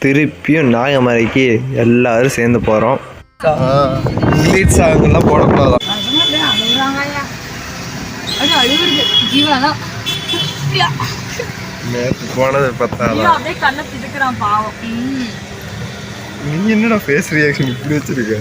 திருப்பியும் நாகமலைக்கு எல்லாரும் சேர்ந்து போகிறோம் இங்கிலீஷ் சாங்கெல்லாம் போடக்கூடாதான் நேற்று போனது பத்தாதான் பாவம் நீ என்னடா ஃபேஸ் ரியாக்ஷன் இப்படி வச்சிருக்க?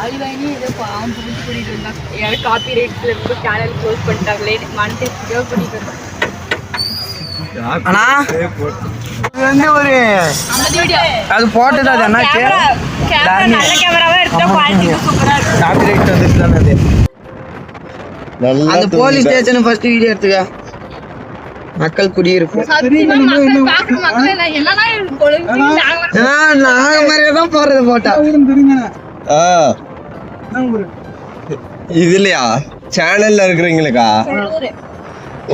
ஆய்வாயினி ஏதோ பாவம் புரிஞ்சு யாரும் காப்பி ரேட்ல இருந்து சேனல் க்ளோஸ் பண்ணிட்டாங்களே. மண்டே சேவ் பண்ணிட்டு அண்ணா? இது வந்து ஒரு அந்த வீடியோ அது போட்டது அது? என்னாச்சு அந்த போலீஸ் ஸ்டேஷன் ஃபர்ஸ்ட் வீடியோ எடுத்துக்க. மக்கள் குடியிருப்பு. நாங்க மாதிரியே தான் போடுறது போட்டா. ஆ. இதுலையா சேனல்ல இருக்கிறீங்களுக்கா?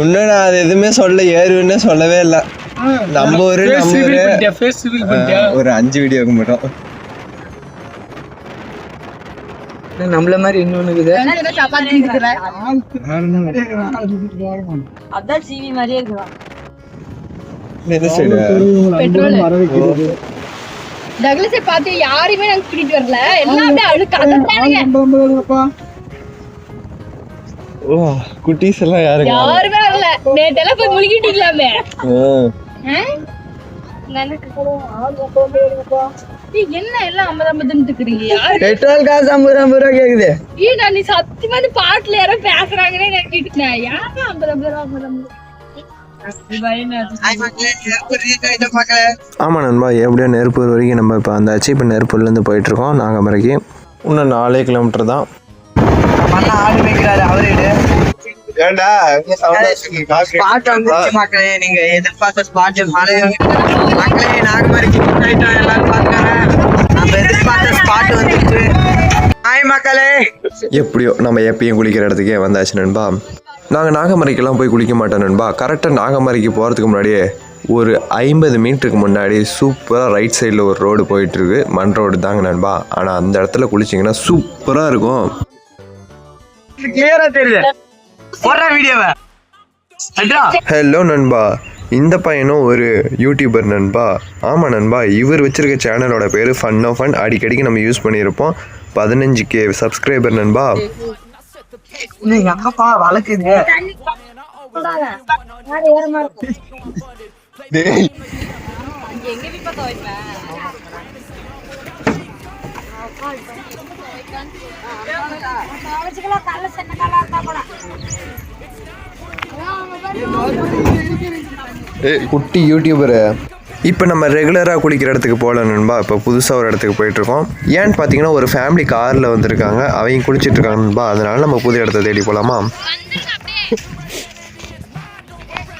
இன்னும் நான் அது எதுவுமே சொல்ல ஏறுன்னு சொல்லவே இல்லை. நம்ம ஒரு நம்ம ஒரு அஞ்சு வீடியோக்கு மட்டும் நம்மள மாதிரி இன்னொன்னு அதான் சிவி மாதிரியே இருக்குதான் எந்த சைடு பெட்ரோல். டக்ளஸை பார்த்து யாரையுமே நாங்க கூட்டிட்டு வரல. எல்லாம் அப்படியே குட்டீஸ் எல்லாம் யாருங்க? யாருமே வரல போய் என்ன எல்லாம் ஐம்பது ஐம்பதுன்னு இருக்கிறீங்க? யாரு? பெட்ரோல் காசு ஐம்பது ஐம்பது ரூபா கேக்குது. ஏய் நான் நீ சத்தியமா இந்த பாட்டுல யாரோ பேசுறாங்கன்னே நான் கேட்டுட்டேன் யாரும் ஐம்பது ஐம்பது ரூபா ஐம்பது ஐம்பது? ஆமாம் நண்பா எப்படியோ நெருப்பூர் வரைக்கும் நம்ம இப்போ வந்தாச்சு இப்போ நெருப்பூர்லேருந்து போயிட்டுருக்கோம் நாகமரைக்கு இன்னும் நாலே கிலோமீட்டர் தான். பண்ண ஆடு வைக்கிறாரு அவரு. ஏண்டா? ஸ்பாட் வந்துருச்சு மக்களே நீங்க எதிர்பார்த்த ஸ்பாட் மழை மக்களே நாகமரிக்கு போயிட்டோம் எல்லாரும் பார்க்கறேன் நம்ம எதிர்பார்த்த ஸ்பாட் வந்துருச்சு. ஹாய் மக்களே. எப்படியோ நம்ம எப்பயும் குளிக்கிற இடத்துக்கே வந்தாச்சு நண்பா. நாங்கள் நாகமரைக்கெல்லாம் போய் குளிக்க மாட்டோம் நண்பா. கரெக்டாக நாகமரைக்கு போகிறதுக்கு முன்னாடியே ஒரு ஐம்பது மீட்டருக்கு முன்னாடி சூப்பராக ரைட் சைடில் ஒரு ரோடு போயிட்டுருக்கு மண் ரோடு தாங்க நண்பா. ஆனால் அந்த இடத்துல குளிச்சிங்கன்னா சூப்பராக இருக்கும். கிளியரா தெரியுது. போடுற வீடியோவை ஹலோ நண்பா. இந்த பையனும் ஒரு யூடியூபர் நண்பா. ஆமாம் நண்பா இவர் வச்சிருக்க சேனலோட பேர் ஃபன் ஆஃப் ஃபன் அடிக்கடிக்கு நம்ம யூஸ் பண்ணியிருப்போம். பதினஞ்சு கே சப்ஸ்கிரைபர் நண்பா நீங்க ஏய் குட்டி யூடியூபரு இப்போ நம்ம ரெகுலராக குளிக்கிற இடத்துக்கு போகல நண்பா இப்போ புதுசாக ஒரு இடத்துக்கு போயிட்டுருக்கோம். ஏன்னு பார்த்தீங்கன்னா ஒரு ஃபேமிலி காரில் வந்திருக்காங்க. அவங்க குளிச்சிட்டு இருக்காங்க நண்பா. அதனால நம்ம புது இடத்த தேடி போகலாமா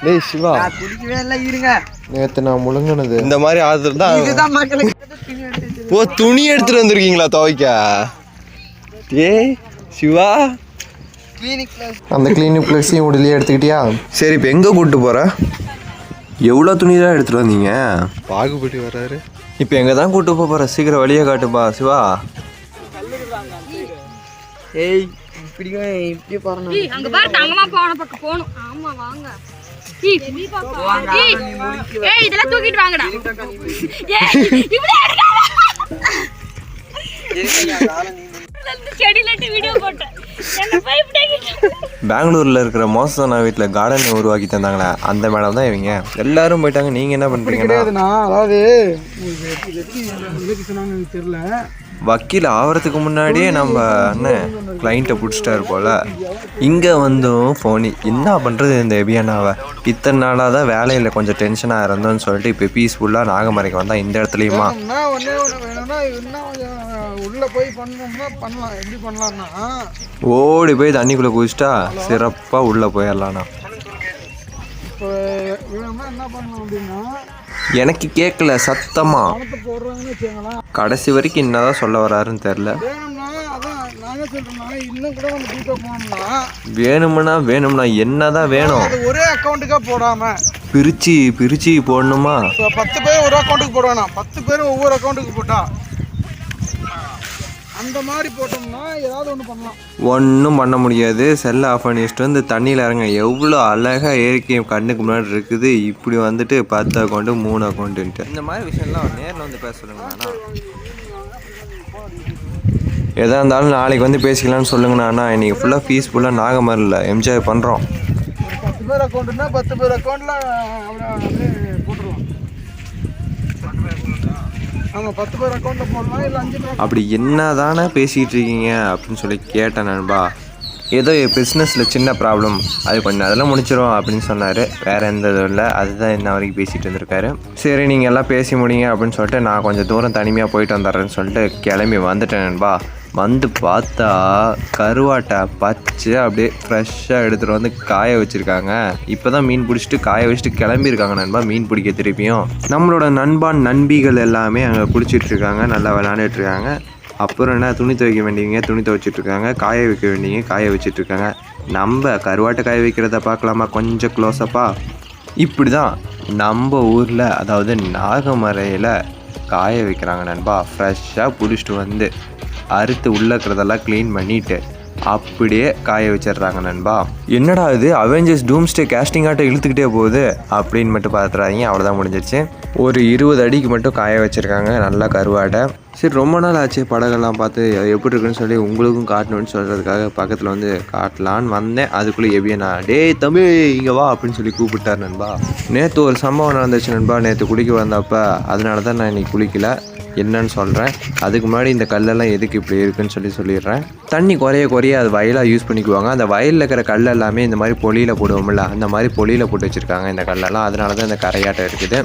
டேய் சிவா. நான் குடிக்கவே இல்லை இருங்க. நேற்று நான் முழுங்கினது. இந்த மாதிரி ஆதர் தான் ஓ துணி எடுத்துட்டு வந்திருக்கீங்களா துவைக்க? ஏய் சிவா. அந்த கிளினிக் ப்ளஸையும் உடலையே எடுத்துக்கிட்டியா? சரி இப்போ எங்கே கூப்பிட்டு போகிற எவ்வளோ துணி தான் எடுத்துகிட்டு வந்தீங்க? பாகுபடி வர்றாரு இப்போ எங்கே தான் கூப்பிட்டு போக போகிற சீக்கிரம் வழியை காட்டுப்பா சிவா. ஏய் இப்படி இப்படி பாருங்க. ஏய், அங்க பாரு தங்கமா போன பக்கம் போகணும். ஆமா வாங்க. ஏய், ஏய், ஏய், இதெல்லாம் தூக்கிட்டு வாங்கடா. ஏய், இப்படி எடுக்காத. பெங்களூரில் இருக்கிற மோசனா வீட்டில் கார்டன் உருவாக்கி தந்தாங்களே அந்த மேடம் தான் இவங்க. எல்லாரும் போயிட்டாங்க. நீங்கள் என்ன பண்ணுறீங்கன்னா அதாவது தெரியல. வக்கீல் ஆகிறதுக்கு முன்னாடியே நம்ம அண்ணன் கிளைண்ட்டை பிடிச்சிட்டாரு போல். இங்கே வந்தும் ஃபோனி என்ன பண்ணுறது இந்த எபியானாவை இத்தனை நாளாக தான் வேலையில் கொஞ்சம் டென்ஷனாக இருந்தோன்னு சொல்லிட்டு இப்போ பீஸ்ஃபுல்லாக நாகமரைக்கு வந்தால் இந்த இடத்துலையுமா? உள்ளே போய் பண்ணோம்னா பண்ணலாம். எப்படி பண்ணலாம்னா ஓடி போய் தண்ணிக்குள்ளே குதிச்சிட்டா சிறப்பாக உள்ளே போயிடலாண்ணா. இப்போ வேணும்னா என்ன பண்ணலாம் அப்படின்னா எனக்கு கேட்கல வச்சுக்கோங்களேன். கடைசி வரைக்கும் என்னதான் சொல்ல வராருன்னு தெரில வேணும்னா வேணும்னா என்னதான் வேணும்? ஒரே அக்கௌண்ட்டுக்காக போடாமல் பிரிச்சு பிரிச்சு போடணுமா? பத்து பேர் ஒரு அக்கௌண்ட்டுக்கு போடுவானா. பத்து பேர் ஒவ்வொரு அக்கௌண்ட்டுக்கு போட்டா. அந்த மாதிரி போட்டோம்னா ஏதாவது ஒன்று பண்ணலாம். ஒன்றும் பண்ண முடியாது. செல்லை ஆஃப் பண்ணி வச்சுட்டு வந்து தண்ணியில் இறங்க. எவ்வளோ அழகாக இயற்கை கண்ணுக்கு முன்னாடி இருக்குது. இப்படி வந்துட்டு பத்து அக்கௌண்ட்டு மூணு அக்கௌண்ட்டுன்ட்டு இந்த மாதிரி விஷயம்லாம் நேரில் வந்து பேச சொல்லுங்கண்ணா எதாக இருந்தாலும் நாளைக்கு வந்து பேசிக்கலாம்னு சொல்லுங்கண்ணா இன்றைக்கி ஃபுல்லாக ஃபீஸ் ஃபுல்லாக நாகமரில் என்ஜாய் பண்ணுறோம் ஒரு பத்து பேர் அக்கௌண்ட்னா பத்து பேர் அக்கௌண்ட்டில் அப்படி என்ன தானே பேசிகிட்டு இருக்கீங்க அப்படின்னு சொல்லி கேட்டேன் நண்பா. ஏதோ பிஸ்னஸில் சின்ன ப்ராப்ளம் அது கொஞ்சம் அதெல்லாம் முடிச்சிடும் அப்படின்னு சொன்னார். வேறு எந்த இதுவும் இல்லை. அதுதான் இன்ன வரைக்கும் பேசிகிட்டு இருந்திருக்காரு. சரி நீங்கள் எல்லாம் பேசி முடிங்க அப்படின்னு சொல்லிட்டு நான் கொஞ்சம் தூரம் தனிமையாக போயிட்டு வந்துடுறேன்னு சொல்லிட்டு கிளம்பி வந்துட்டேன் நண்பா. வந்து பார்த்தா கருவாட்டை பச்சை அப்படியே ஃப்ரெஷ்ஷாக எடுத்துகிட்டு வந்து காய வச்சுருக்காங்க. இப்போ தான் மீன் பிடிச்சிட்டு காய வச்சுட்டு கிளம்பியிருக்காங்க நண்பா மீன் பிடிக்க திருப்பியும். நம்மளோட நண்பான் நண்பிகள் எல்லாமே அங்கே குளிச்சிட்டு இருக்காங்க நல்லா விளாண்டுட்ருக்காங்க இருக்காங்க. அப்புறம் என்ன துணி துவைக்க வேண்டியவங்க துணி துவைச்சிட்ருக்காங்க காய வைக்க வேண்டியவங்க காய வச்சிட்டு இருக்காங்க. நம்ம கருவாட்டை காய வைக்கிறத பார்க்கலாமா? கொஞ்சம் க்ளோஸப்பாக இப்படி தான் நம்ம ஊரில் அதாவது நாகமரையில் காய வைக்கிறாங்க நண்பா. ஃப்ரெஷ்ஷாக பிடிச்சிட்டு வந்து அறுத்து உள்ளே இருக்கிறதெல்லாம் க்ளீன் பண்ணிட்டு அப்படியே காய வச்சிடுறாங்க நண்பா. என்னடா இது? அவெஞ்சர்ஸ் டூம்ஸ்டே கேஸ்டிங் இழுத்துக்கிட்டே போகுது. அப்படின்னு மட்டும் பார்த்துறாதீங்க அவ்வளோதான் முடிஞ்சிருச்சு. ஒரு இருபது அடிக்கு மட்டும் காய வச்சுருக்காங்க. நல்லா கருவாடை. சரி ரொம்ப நாள் ஆச்சு படங்கள்லாம் பார்த்து அது எப்படி இருக்குன்னு சொல்லி உங்களுக்கும் காட்டணும்னு சொல்கிறதுக்காக பக்கத்தில் வந்து காட்டலான்னு வந்தேன். அதுக்குள்ளே எபியா நான் டேய் தம்பி இங்கே வா அப்படின்னு சொல்லி கூப்பிட்டார் நண்பா. நேற்று ஒரு சம்பவம் நடந்துச்சு நண்பா. நேற்று குளிக்க வந்தப்ப அதனால தான் நான் இன்னைக்கு குளிக்கல. என்னன்னு சொல்கிறேன் அதுக்கு முன்னாடி இந்த கல்லெல்லாம் எதுக்கு இப்படி இருக்குன்னு சொல்லி சொல்லிடுறேன். தண்ணி குறைய குறைய அது வயலாக யூஸ் பண்ணிக்குவாங்க. அந்த வயலில் இருக்கிற கல் எல்லாமே இந்த மாதிரி பொலியில் போடுவோம்ல அந்த மாதிரி பொலியில் போட்டு வச்சுருக்காங்க இந்த கல்லெல்லாம். அதனால தான் இந்த கரையாட்டம் இருக்குது.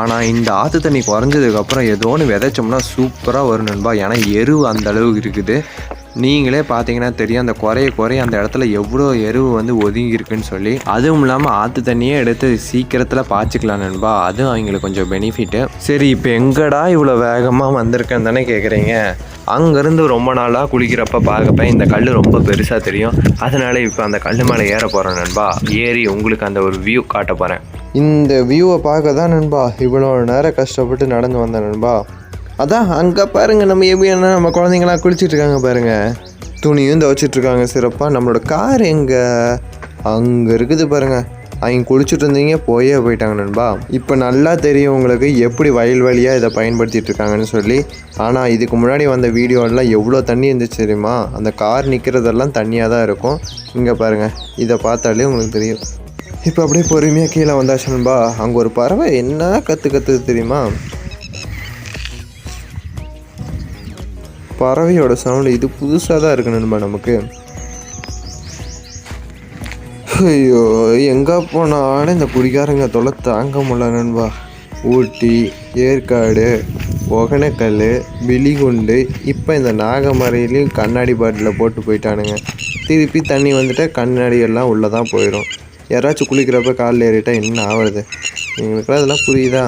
ஆனால் இந்த ஆற்று தண்ணி குறைஞ்சதுக்கப்புறம் ஏதோ ஒன்று விதைச்சோம்னா சூப்பராக வரும் நண்பா. ஏன்னா எருவு அந்த அளவுக்கு இருக்குது. நீங்களே பார்த்தீங்கன்னா தெரியும் அந்த குறைய குறைய அந்த இடத்துல எவ்வளோ எருவு வந்து ஒதுங்கி இருக்குன்னு சொல்லி. அதுவும் இல்லாமல் ஆற்று தண்ணியே எடுத்து சீக்கிரத்தில் பாய்ச்சிக்கலாம் நண்பா. அதுவும் அவங்களுக்கு கொஞ்சம் பெனிஃபிட்டு சரி இப்போ எங்கடா இவ்வளோ வேகமாக வந்திருக்கேன்னு தானே கேட்குறீங்க அங்கேருந்து ரொம்ப நாளாக குளிக்கிறப்ப பார்க்கப்ப இந்த கல் ரொம்ப பெருசாக தெரியும். அதனால் இப்போ அந்த கல் மேலே ஏற போகிறேன் நண்பா. ஏறி உங்களுக்கு அந்த ஒரு வியூ காட்ட போகிறேன் இந்த வியூவை பார்க்க தான் நண்பா. இவ்வளோ நேரம் கஷ்டப்பட்டு நடந்து வந்தேன் நண்பா. அதான் அங்கே பாருங்க நம்ம எப்படி என்ன நம்ம குழந்தைங்களாம் குளிச்சிட்ருக்காங்க இருக்காங்க துணியும் துவச்சிட்ருக்காங்க சிறப்பாக நம்மளோட கார் எங்கே? அங்கே இருக்குது பாருங்க. அவங்க குளிச்சுட்டு இருந்தீங்க போயே போயிட்டாங்க நண்பா. இப்போ நல்லா தெரியும் உங்களுக்கு எப்படி வயல் வழியாக இதை பயன்படுத்திட்டு இருக்காங்கன்னு சொல்லி. ஆனால் இதுக்கு முன்னாடி வந்த வீடியோலாம் எவ்வளோ தண்ணி இருந்துச்சு தெரியுமா? அந்த கார் நிற்கிறதெல்லாம் தண்ணியாக தான் இருக்கும். இங்கே பாருங்கள் இதை பார்த்தாலே உங்களுக்கு தெரியும். இப்போ அப்படியே பொறுமையாக கீழே வந்தாச்சு நண்பா. அங்கே ஒரு பறவை என்ன கற்று கற்றுது தெரியுமா? பறவையோட சவுண்டு இது புதுசாக தான் இருக்கு நண்பா நமக்கு. ஐயோ எங்கே போனாலும் இந்த குடிகாரங்க தொலை தாங்க முடியல நண்பா. ஊட்டி ஏற்காடு ஒகனக்கல் பிலிகுண்டு இப்போ இந்த நாகமரையிலையும் கண்ணாடி பாட்டிலில் போட்டு போயிட்டானுங்க. திருப்பி தண்ணி வந்துட்டால் கண்ணாடி எல்லாம் உள்ளே தான் போயிடும் யாராச்சும் குளிக்கிறப்ப காலில் ஏறிட்டா என்ன ஆகிறது எங்களுக்குலாம் அதெல்லாம் புரியுதா?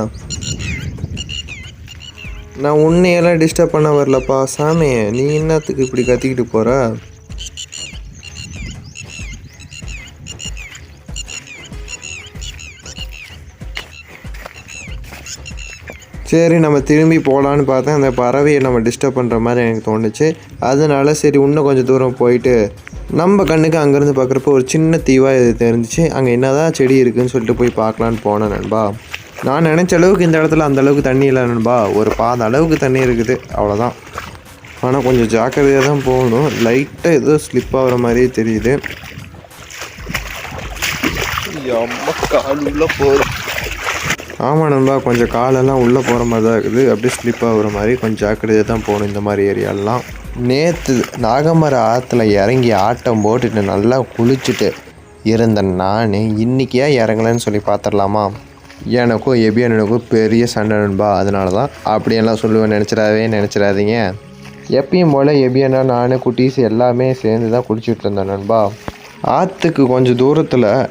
நான் உன்னையெல்லாம் டிஸ்டர்ப் பண்ண வரலப்பா. சாமி நீ என்னத்துக்கு இப்படி கத்திக்கிட்டு போகிற சரி நம்ம திரும்பி போகலான்னு பார்த்தேன். அந்த பறவையை நம்ம டிஸ்டர்ப் பண்ணுற மாதிரி எனக்கு தோணுச்சு. அதனால சரி இன்னும் கொஞ்சம் தூரம் போயிட்டு நம்ம கண்ணுக்கு அங்கேருந்து பார்க்குறப்ப ஒரு சின்ன தீவாக இது தெரிஞ்சிச்சு. அங்கே என்னதான் செடி இருக்குன்னு சொல்லிட்டு போய் பார்க்கலான்னு போனேன் நண்பா. நான் நினச்ச அளவுக்கு இந்த இடத்துல அந்த அளவுக்கு தண்ணி இல்லை நண்பா. ஒரு பாத அளவுக்கு தண்ணி இருக்குது அவ்வளோதான் ஆனால் கொஞ்சம் ஜாக்கிரதையாக தான் போகணும். லைட்டாக ஏதோ ஸ்லிப் ஆகுற மாதிரியே தெரியுது. ஆமாம் நண்பா கொஞ்சம் காலெல்லாம் உள்ளே போகிற மாதிரி தான் இருக்குது. அப்படியே ஸ்லிப் ஆகுற மாதிரி கொஞ்சம் ஜாக்கிரதையாக தான் போகணும் இந்த மாதிரி ஏரியாலலாம் நேற்று நாகமர ஆற்றுல இறங்கி ஆட்டம் போட்டுட்டு நல்லா குளிச்சுட்டு இருந்த நான் இன்னைக்கு ஏன் சொல்லி பார்த்துடலாமா எனக்கும் எபியனுக்கும் பெரிய சண்டை நண்பா அதனால தான் அப்படியெல்லாம் சொல்லுவேன் நினச்சிடாதே நினச்சிடாதீங்க. எப்பயும் போல் எபியனா நான் குட்டீஸ் எல்லாமே சேர்ந்து தான் குளிச்சுட்டு இருந்தேன் நண்பா. ஆற்றுக்கு கொஞ்சம் தூரத்தில்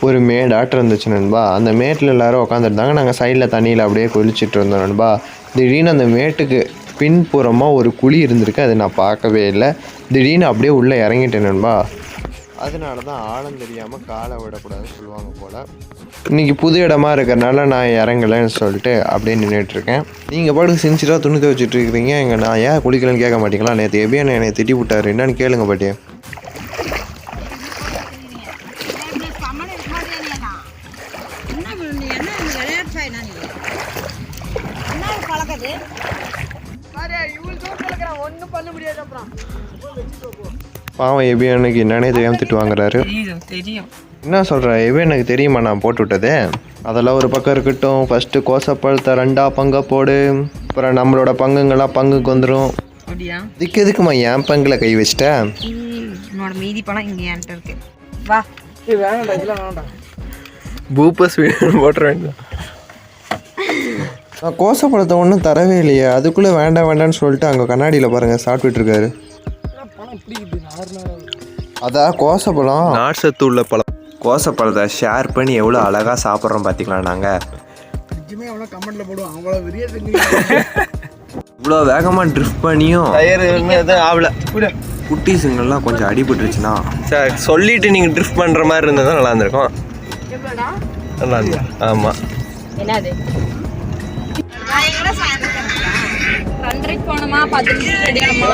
ஒரு மேடாட்டம் இருந்துச்சு நண்பா. அந்த மேட்டில் எல்லாரும் உட்காந்துருந்தாங்க நாங்கள் சைடில் தண்ணியில் அப்படியே குளிச்சுட்டு இருந்தோம் நண்பா. திடீர்னு அந்த மேட்டுக்கு பின்புறமாக ஒரு குழி இருந்திருக்கு. அதை நான் பார்க்கவே இல்லை. திடீர்னு அப்படியே உள்ளே இறங்கிட்டேன் நண்பா. அதனால தான் ஆழம் தெரியாமல் காலை விடக்கூடாதுன்னு சொல்லுவாங்க போல். இன்றைக்கி புது இடமா இருக்கிறனால நான் இறங்கலைன்னு சொல்லிட்டு அப்படியே நின்றுட்டுருக்கேன் நீங்கள் பாட்டுக்கு சின்சியராக துணி துவைச்சிட்டு இருக்கிறீங்க. எங்கள் நான் ஏன் குளிக்கலன்னு கேட்க மாட்டீங்களா? நேற்று எபியான என்னை திட்டி விட்டாரு. என்னன்னு கேளுங்க பாட்டியே. பாவம் எபியானுக்கு என்னன்னே தெரியாமல் திட்டு வாங்குறாரு. தெரியும் தெரியும். என்ன சொல்கிற எவே எனக்கு தெரியுமா நான் போட்டு விட்டது அதெல்லாம் ஒரு பக்கம் இருக்கட்டும். ஃபஸ்ட்டு கோசப்பழத்தை ரெண்டா பங்கா போடு. அப்புறம் நம்மளோட பங்குங்கள்லாம் பங்குக்கு வந்துடும் அப்படியா? இதுக்கு எதுக்குமா என் பங்கில் கை வச்சிட்டேன் உன்னோட மீதி பணம் இங்க என்கிட்ட இருக்கு. வா. வேணாம்டா இதெல்லாம் வேணாம்டா. பூப்பஸ் போட்டுற வேண்டாம் நான் கோசப்பழத்தை ஒன்றும் தரவே இல்லையே. அதுக்குள்ளே வேண்டாம் வேண்டாம்னு சொல்லிட்டு அங்கே கண்ணாடியில் பாருங்கள் சாப்பிட்டுட்டு இருக்காரு. பணம் பிடிக்குது நார்மலாக அதான் கோசப்பழம் நாட்சத்து உள்ள பழம். கோசப்பழத்தை ஷேர் பண்ணி எவ்வளோ அழகாக சாப்பிட்றோம் பார்த்திங்களா நாங்கள் நிஜமே அவ்வளோ கமெண்ட்ல போடுவோம் அவ்வளோ வெறிய செஞ்சு இவ்வளோ வேகமாக ட்ரிஃப்ட் பண்ணியும் டயர் எதுவும் ஆகல. குட்டீஸுங்கெல்லாம் கொஞ்சம் அடிபட்டுருச்சுன்னா. சார் சொல்லிட்டு நீங்கள் ட்ரிஃப்ட் பண்ணுற மாதிரி இருந்தால் தான் நல்லா இருந்திருக்கும். நல்லா இருந்தா ஆமாம் என்னது? ரெண்டரைக்கு போனோமா? பத்து நிமிஷம் ரெடி ஆனோமா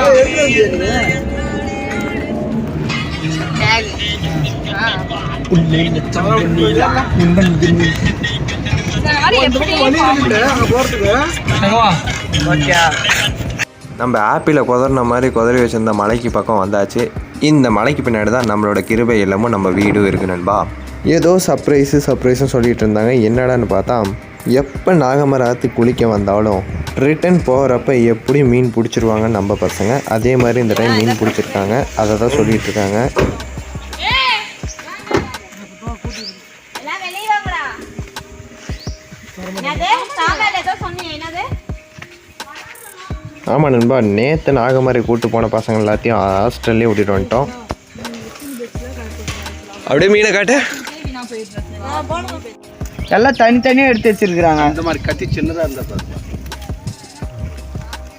நம்ம ஆப்பிளை குதறின மாதிரி குதறி வச்சிருந்த மலைக்கு பக்கம் வந்தாச்சு. இந்த மலைக்கு பின்னாடி தான் நம்மளோட கிருபை இல்லமும் நம்ம வீடும் இருக்கு நண்பா. ஏதோ சர்ப்ரைஸு சர்ப்ரைஸும் சொல்லிட்டு இருந்தாங்க. என்னடான்னு பார்த்தா எப்போ நாகமராத்து குளிக்க வந்தாலும் ரிட்டன் போகிறப்ப எப்படி மீன் பிடிச்சிருவாங்கன்னு நம்ம பசங்க அதே மாதிரி இந்த டைம் மீன் பிடிச்சிருக்காங்க. அதை தான் சொல்லிகிட்டு இருக்காங்க. ஆமாம் நண்பா நேற்று நாகமரை கூட்டு போன பசங்க எல்லாத்தையும் ஹாஸ்டல்லே விட்டுட்டு வந்துட்டோம். அப்படியே மீனை காட்டு. எல்லாம் தனித்தனியா எடுத்து வச்சிருக்காங்க இந்த மாதிரி கத்தி சின்னதாக இருந்தால்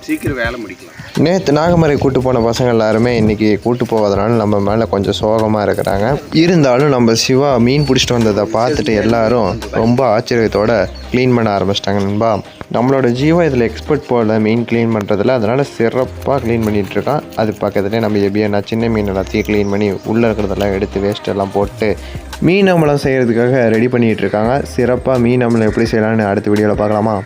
சீக்கிரம் வேலை முடிக்கலாம். நேற்று நாகமரை கூட்டு போன பசங்க எல்லாருமே இன்றைக்கி கூட்டு போவதனால நம்ம மேலே கொஞ்சம் சோகமாக இருக்கிறாங்க. இருந்தாலும் நம்ம சிவா மீன் பிடிச்சிட்டு வந்ததை பார்த்துட்டு எல்லாரும் ரொம்ப ஆச்சரியத்தோடு க்ளீன் பண்ண ஆரம்பிச்சிட்டாங்க நண்பா. நம்மளோட ஜீவா இதில் எக்ஸ்பர்ட் போல மீன் க்ளீன் பண்ணுறதுல அதனால் சிறப்பாக க்ளீன் பண்ணிகிட்டு இருக்கான். அது பக்கத்துலேயே நம்ம எப்படியா சின்ன மீன் எல்லாத்தையும் க்ளீன் பண்ணி உள்ளே இருக்கிறதெல்லாம் எடுத்து வேஸ்ட் எல்லாம் போட்டு மீன் அம்பளம் செய்கிறதுக்காக ரெடி பண்ணிகிட்டு இருக்காங்க. சிறப்பாக மீன் அம்பளம் எப்படி செய்யலாம்னு அடுத்த வீடியோவில் பார்க்கலாமா?